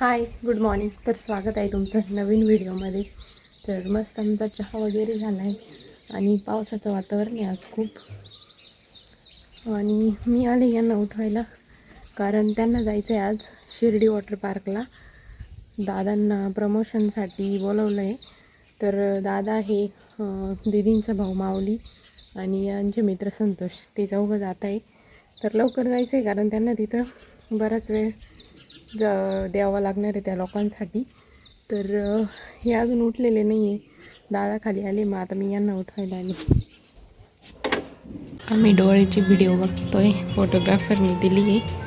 Hi good morning तर स्वागत आहे तुमचं नवीन व्हिडिओमध्ये. तर मस्त आमचा चहा वगैरे झाला आहे आणि पावसाचं वातावरण आहे आज खूप. आणि मी आले यांना उठवायला कारण त्यांना जायचं आहे आज शिर्डी वॉटर पार्कला. दादांना प्रमोशनसाठी बोलवलं आहे तर दादा हे दिदींचा दीदींचा भाऊ माऊली आणि यांचे मित्र संतोष ते चौघं जात आहे तर लवकर जायचं आहे कारण त्यांना तिथं बराच वेळ ज द्यावा लागणार आहे त्या लोकांसाठी. तर हे अजून उठलेले नाही आहे दादा खाली आले मग आता मी यांना उठवायला आले. आम्ही डोळ्याची व्हिडिओ बघतोय. फोटोग्राफरने दिली आहे.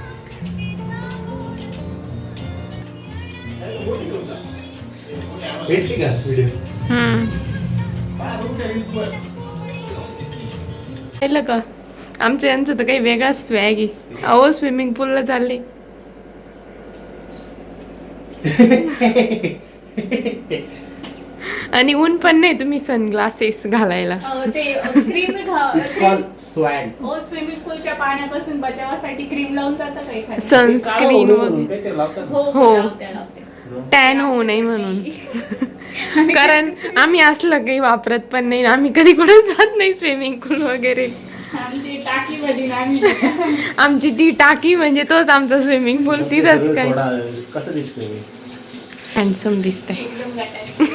भेटली का व्हिडिओ का? आमच्या यांचं तर काही वेगळाच स्वॅग आहे. अहो स्विमिंग पूलला चालले. आणि ऊन पण नाही तुम्ही सनग्लासेस घालायला. अं, ते क्रीम हो स्विमिंग पूलच्या पाण्यापासून बचावासाठी क्रीम लावून जातं का एखादी? सनस्क्रीन वगैरे. काहीतरी लावतात. हो हो. हो लावते लावते. टॅन होऊ नये म्हणून. कारण आम्ही असलं काही वापरत पण नाही. आम्ही कधी कुठे जात नाही स्विमिंग पूल वगैरे. आम्ही आमची ती टाकी म्हणजे तोच आमचा स्विमिंग पूल तिथंच काय कसं दिसतंय? हँडसम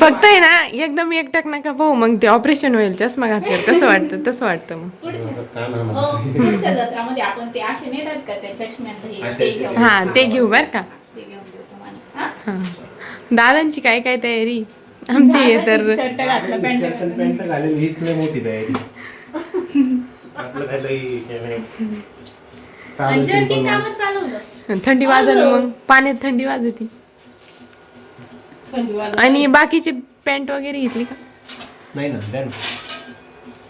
फक्त आहे ना एकदम एकटक नका पाहू मग ते ऑपरेशन होईल चष्मा घातलं तसं वाटतं तसं वाटतं मग. हा ते घेऊ बर का. हा. दादांची काय काय तयारी? आमची आहे तर शर्ट घातलं पॅन्ट फॅशन पॅन्ट घालेली हीच नाही मोठी तयारी. आपलं काय लई हे नाही. simple माणूस. चालवलं थंडी वाजल मग. पाण्यात थंडी वाजती. थंडी वाजत. आणि बाकीची पॅन्ट वगैरे घेतली का? नाही ना द्या ना.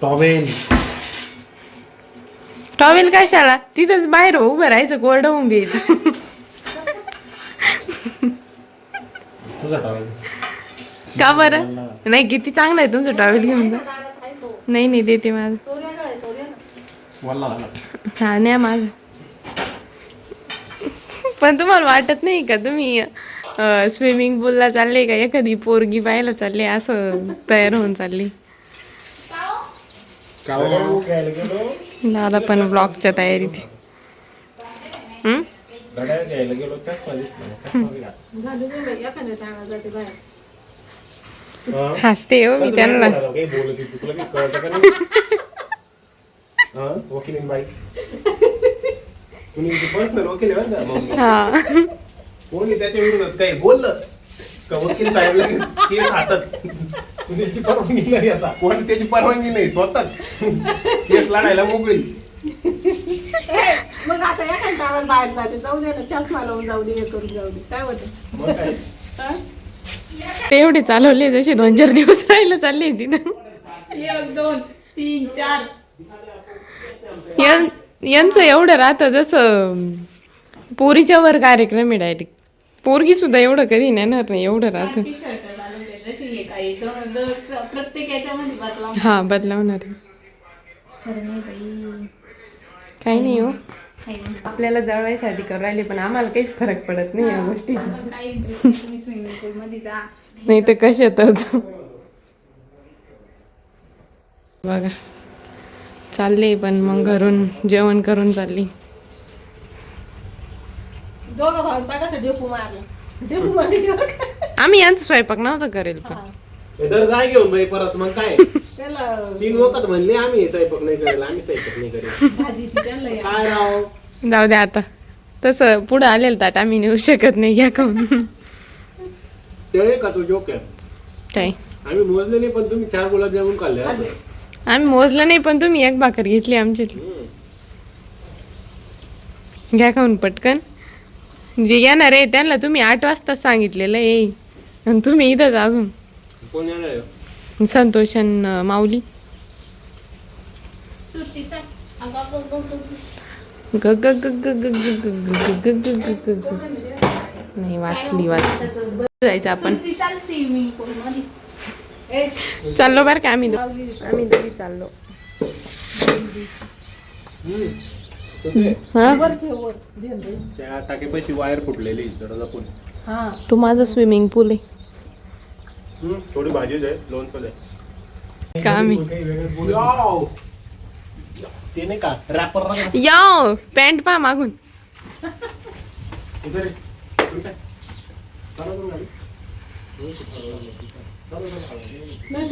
टॉवेल टॉवेल कशाला तिथंच बाहेर हो, उभं राहायचं कोरडं होऊन घ्यायचं. तुझा टॉवेल का बरं? नाही किती चांगलं आहे तुमचं टॉवेल घेऊन जा नाही नाही देते माझं. वल्ला झाला. हा न्या माझं. पण तुम्हाला वाटत नाही का तुम्ही स्विमिंग पूलला चालले का? एखादी पोरगी पाहायला चालले असं तयार होऊन चालली. दादा पण ब्लॉगच्या तयारीत गड्या घ्यायला गेलो चष्मा दिसला. हा? हसते हो मी त्यांना? काही बोलत होती, तुला काही कळतं का नाही? हा? वकील बाई. पर्सनल वकील आहे बरं का? मम्मी. हा. कोणी त्याच्या विरोधात काही बोललं. का वकील साहेब लगेच? केस हातात. सुनीलची परवानगी नाही आता. कोणी त्याची परवानगी नाही? स्वतःच. केस लढायला मोकळीच. मग आता या कंटावर बाहेर जाते? जाऊ दे ना चष्मा लावून जाऊ दे हे करून जाऊ दे. काय होतं? मग काय? ते एवढे चालवले जसे दोन चार दिवस राहिलं चालले तिथं एक दोन तीन चार. यां- यांचं एवढं राहतं जसं पोरीच्या वर कार्यक्रम आहे डायरेक्ट पोरगी सुद्धा एवढं कधी नेणार नाही एवढं राहतं. सारखी शर्ट घालून जशी हे काही दोन दोन प्र- प्रत्येक याच्यामध्ये बदलाव. हा बदलावणार. आहे खरं नाही बाई. काही नाही हो. आपल्याला जळवायसाठी करू राहिले पण आम्हाला काहीच फरक पडत नाही या गोष्टीचा. नाही तुम्ही स्विमिंग पूल मध्ये जा. नाही तर कशातच बघा. चालले पण मग घरून जेवण करून चालली. कसं आम्ही यांचा स्वयंपाक नव्हता करेल पण. घेऊन परत मग काय? त्याला तीन वखत म्हणले आम्ही स्वयंपाक नाही करेल आम्ही स्वयंपाक नाही करेल. भाजीची त्यांना या. काय राव? जाऊ द्या आता. तसं पुढं आलेलं ताट आम्ही नेऊ शकत नाही घ्या खाऊन ते का तो जोक आहे? काय? आम्ही मोजले नाही पण तुम्ही चार गुलाबजामुन खाल्ले असं. आम्ही मोजलं नाही पण तुम्ही एक भाकर घेतली आमची घ्या खाऊन पटकन. जे येणार आहे त्यांना तुम्ही आठ वाजता सांगितलेलं येई आणि तुम्ही इथंच अजून. कोण येणार आहे? संतोषन माऊली नाही वाचली वाचली जायचं आपण चाललो बरं काय आम्ही आम्ही दोघी चाललो तू माझा स्विमिंग पूल आहे थोडी भाजीच आहे लोणचं आहे का मी याव. ते नाही का रॅपर या पॅन्ट पा मागून. नाही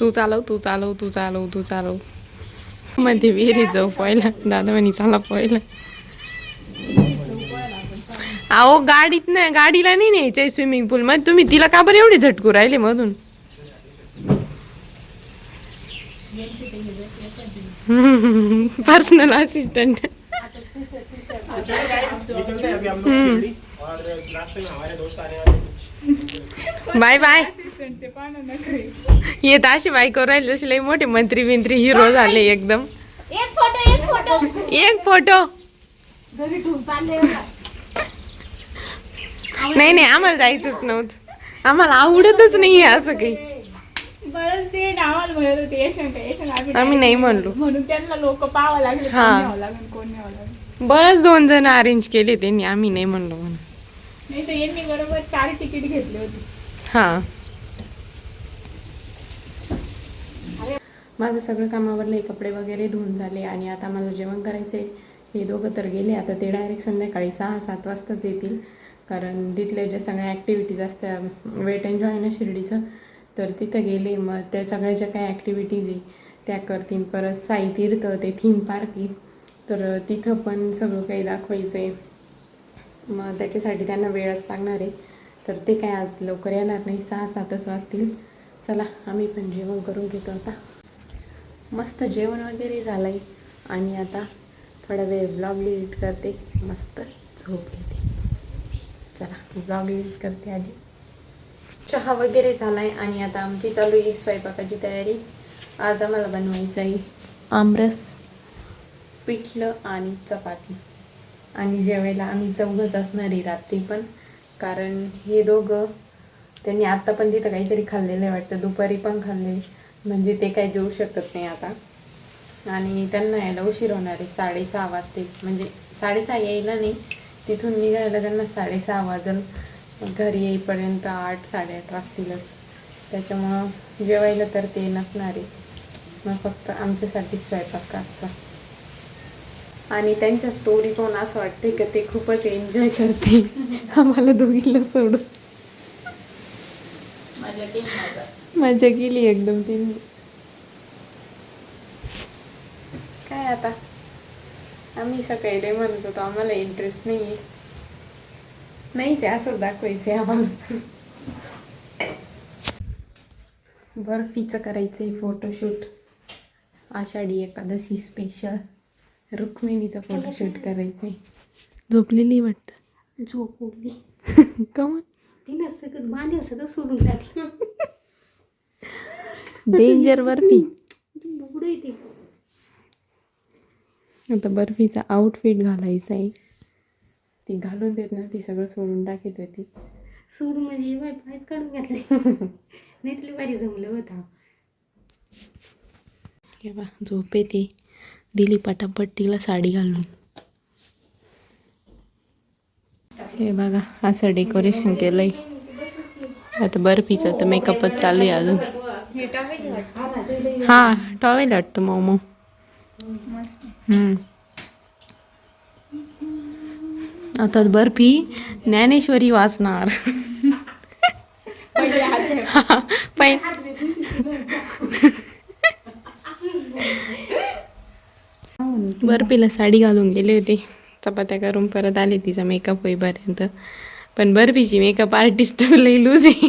तू चालव तू चालव तू चालव तू चालव. मध्ये विहिरीत जाऊ पहिला. दादा म्हणे चाला पहिला. अहो गाडीत नाही गाडीला नाही न्यायचंय स्विमिंग पूल मध्ये. तुम्ही तिला का बरं एवढे झटकू राहिले मधून? पर्सनल असिस्टंट बाय बाय येत अशी बायको राहील जसे लई मोठे मंत्री बिंत्री हिरो झाले एकदम. एक फोटो एक फोटो एक फोटो घरी ठेवून चालले बघा. नाही नाही आम्हाला जायचंच नव्हतं. आम्हाला आवडतच नाही असं काही. बरंच ते नावाला म्हणत होते यशवंत यशवंत आम्ही नाही म्हणलो. म्हणून त्यांना लोक पाहावं लागले कोण हा. न्यावं लागेल कोण न्यावं लागेल बरंच दोन जण अरेंज केले त्यांनी आम्ही नाही म्हणलो म्हणून. नाही तर यांनी बरोबर चार तिकीट घेतले होते. हा. माझं सगळं कामावरले कपडे वगैरे धुवून झाले आणि आता मला जेवण करायचे हे दोघं तर गेले आता ते डायरेक्ट संध्याकाळी सहा सात वाजताच येतील. कारण तिथल्या ज्या सगळ्या ॲक्टिव्हिटीज असतात वेट एन्जॉय आहे ना शिर्डीचं तर तिथं गेले मग त्या सगळ्या ज्या काही ॲक्टिव्हिटीज आहे त्या करतील परत साई तीर्थ ते थीम पार्क आहे. तर तिथं पण सगळं काही दाखवायचं आहे मग त्याच्यासाठी त्यांना वेळच लागणार आहे. तर ते काय आज लवकर येणार नाही सहा सातच वाजतील. चला आम्ही पण जेवण करून घेतो आता. मस्त जेवण वगैरे झालं आहे आणि आता थोडा वेळ ब्लॉग लिट करते. मस्त झोप घेते. चला ब्लॉग एडिट करते आधी. चहा वगैरे झाला आहे आणि आता आमची चालू आहे स्वयंपाकाची तयारी. आज आम्हाला बनवायचं आहे आमरस पिठलं आणि चपाती. आणि जेवायला आम्ही चौघच असणार आहे रात्री पण कारण हे दोघं त्यांनी आत्ता पण तिथं काहीतरी खाल्लेलं आहे वाटतं दुपारी पण खाल्ले म्हणजे ते काही देऊ शकत नाही आता. आणि त्यांना यायला उशीर होणार आहे साडेसहा वाजते म्हणजे साडेसहा यायला नाही तिथून निघायला त्यांना साडेसहा वाजल घरी येईपर्यंत आठ साडेआठ वाजतीलच. त्याच्यामुळं जेवायला तर ते नसणार. आहे मग फक्त आमच्यासाठी स्वयंपाक आजचा. आणि त्यांच्या स्टोरी पाहून असं वाटते का ते खूपच एन्जॉय करते आम्हाला दोघीला सोडून. मजा केली एकदम त्यांनी. काय आता? आम्ही सकाळी लय म्हणत होतो आम्हाला इंटरेस्ट नाही आहे नाहीच आहे असं दाखवायचं आहे आम्हाला. बर्फीचं करायचं आहे फोटोशूट आषाढी एकादशी स्पेशल रुक्मिणीचं फोटोशूट करायचं आहे झोपलेली वाटतं? झोप उडली कमन तिनं सगळं बांधेल सगळं सोडून टाकलं. डेंजर बर्फी बुडू येते आता बर्फीचा आउटफिट घालायचा आहे ती घालून देत ना ती सगळं सोडून टाकीत होती. सोडून म्हणजे बाय पायच काढून घातले नाही तुला भारी जमलं होता. हे बा झोप येते. दिली पटापट तिला साडी घालून. हे बघा असं डेकोरेशन केलंय. आता बर्फीचं तर मेकअपच चालू आहे अजून. हा टॉवेल वाटतं मोमो. आता बर्फी ज्ञानेश्वरी वाचणार. बर्फीला साडी घालून गेले होते. चपात्या करून परत आले तिचा मेकअप होईपर्यंत. पण बर्फीची मेकअप आर्टिस्टच लई लूज आहे.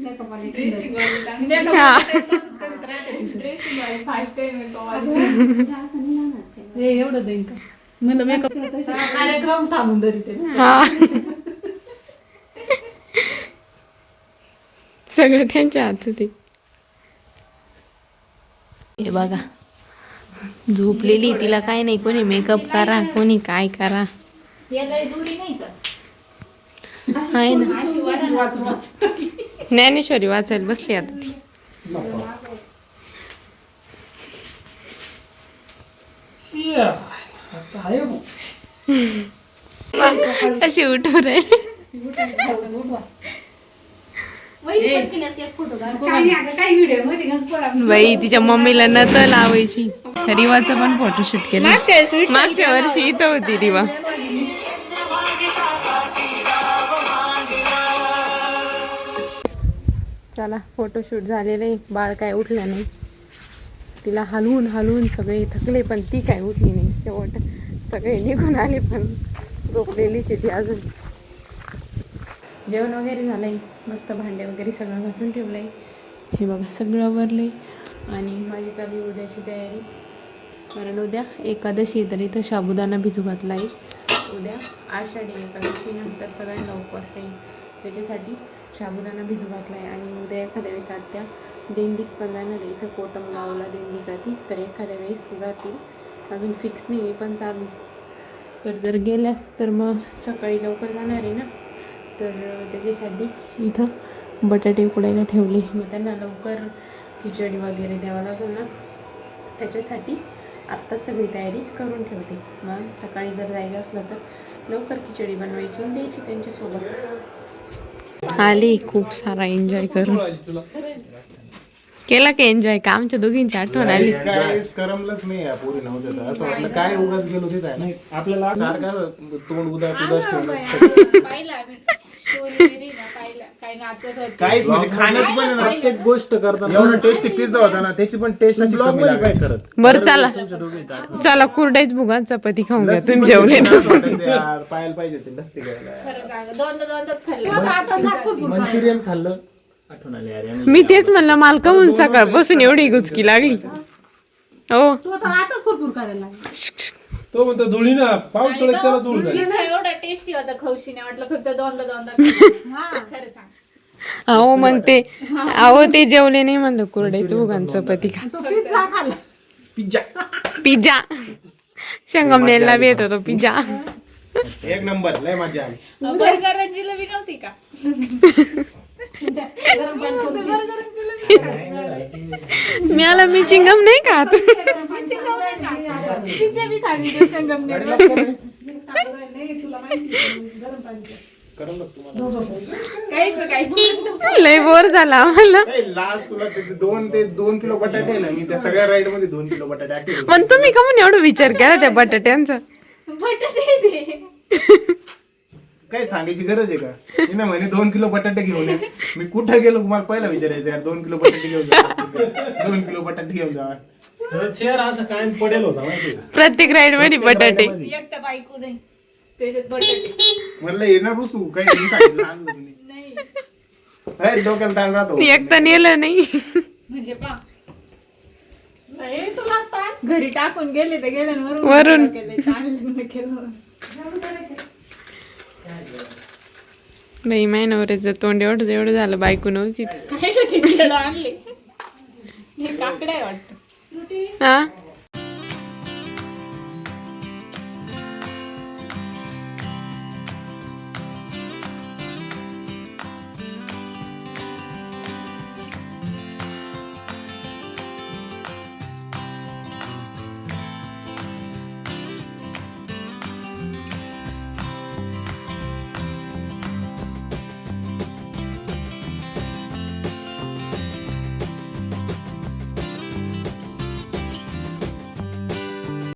ड्रेसिंग. Dressing fast. हे. एवढं देईन का? मेकअप कार्यक्रम थांबून ते सगळं त्यांच्या हातात आहे हे बघा. झोपलेली तिला काय नाही. कोणी मेकअप करा कोणी काय करा. आहे ना. ज्ञानेश्वरी वाचायला बसली आता ती. अशी पोरा. बाई तिच्या मम्मीला नत लावायची. रिवाचा पण फोटोशूट केला. मागच्या वर्षी इथं होती रिवा. चला फोटोशूट झालेलं आहे बाळ काय उठलं नाही. तिला हलवून हलवून सगळे थकले पण ती काय उठली नाही. शेवट सगळे निघून आले पण झोपलेलीच ती अजून. जेवण वगैरे झालंय. मस्त भांडे वगैरे सगळं घासून ठेवलंय. हे बघा सगळं आवरलंय. आणि माझी चालू उद्याची तयारी. कारण उद्या एकादशी तर इथं साबुदाणा भिजू घातला आहे उद्या आषाढी एकादशी नंतर सगळ्यांना उपवास आहे. त्याच्यासाठी साबुदाणा भिजू घातला आहे आणि उद्या एखाद्या वेळेस आत्या दिंडीत पण जाणार आहे. इथं कोटमगावला दिंडी जाती. तर एखाद्या वेळेस जातील. अजून फिक्स नाही आहे पण चालू तर जर गेल्यास तर मग सकाळी लवकर जाणार आहे ना? तर त्याच्यासाठी इथं बटाटे उकडायला ठेवले. मग त्यांना लवकर खिचडी वगैरे द्यावं लागेल ना? त्याच्यासाठी आत्ताच सगळी तयारी करून ठेवते. मग सकाळी जर जायचं असलं तर लवकर खिचडी बनवायची आणि द्यायची त्यांच्यासोबत. आली खूप सारा एन्जॉय करून. केला की एन्जॉय का आमच्या दोघींची आठवण आली? काय करमलंच नाही या पोरी नव्हतं तर. असं वाटलं काय उगाच गेलो आपल्याला सारखं तोंड उदास उदास ठेवलं पाहिलं आम्ही स्टोरी केली ना पाहिलं काय नाचत होते काहीच म्हणजे खाण्यात पण आहे ना, प्रत्येक गोष्ट करताना. एवढा टेस्टी पिझ्झा होता ना त्याची पण टेस्ट अशी ब्लॉग कमी मध्ये काय. करत? बरं चला. चला कुरडाईच भुगा चपाती खाऊन घ्या. तुम्ही जेवले यार, पाहायला पाहिजे लस्सी घ्यायला मंचुरियन खाल्लं. आठवण आली अरे मी तेच म्हणलं मालका म्हणून सकाळपासून एवढी गुचकी लागली. हो. तू म्हणतो धुळी ना पावसाळ्यात त्याला धुळ झाली पिझ्झा एवढा टेस्टी होता खौशीने वाटलं फक्त दोनदा दोनदा खाल्लं. हा खरं सांग. अहो मग ते अहो ते जेवले नाही म्हणलं कुरड्याचं भुगान चपाती खा तो पिझ्झा पिझ्झा. बी येतो तो पिझ्झा. एक नंबर लय मजा आली. बर्गर जिलेबी नव्हती का? मी आला मी चिंगम नाही खात. पिझ्झा बी खाली लय बोर झाला आम्हाला. लास्ट तुला ते दोन ते दोन किलो बटाटे ना मी त्या सगळ्या राईडमध्ये दोन किलो बटाटे पण तुम्ही का म्हणून एवढा विचार केला त्या बटाट्यांचा? काय सांगायची गरज आहे का? मी ना म्हणे दोन किलो बटाटे घेऊन ये. मी कुठे गेलो मला पहिला विचारायचं यार दोन किलो बटाटे घेऊन जा. दोन किलो बटाटे घेऊन जा. चेअर असं काय पडेल होता? प्रत्येक राईडमध्ये बटाटे. बायको नाही. त्याच्यात बटाटे म्हणलं येणार रुसू काही नाही सांगितलं, आणलं तुम्ही. नाही. अरे, डोक्याला ताण राहतो. एक तर नेलं नाही. म्हणजे पा घरी टाकून गेले तर गेले ना वरून. वरून. केले, चांगलं केलं. बाई महिनावऱ्याचं तोंड एवढं एवढं झालं बायको नव्हती. काय ते खेळ आणले? हे काकडे आहे वाटतं. हा?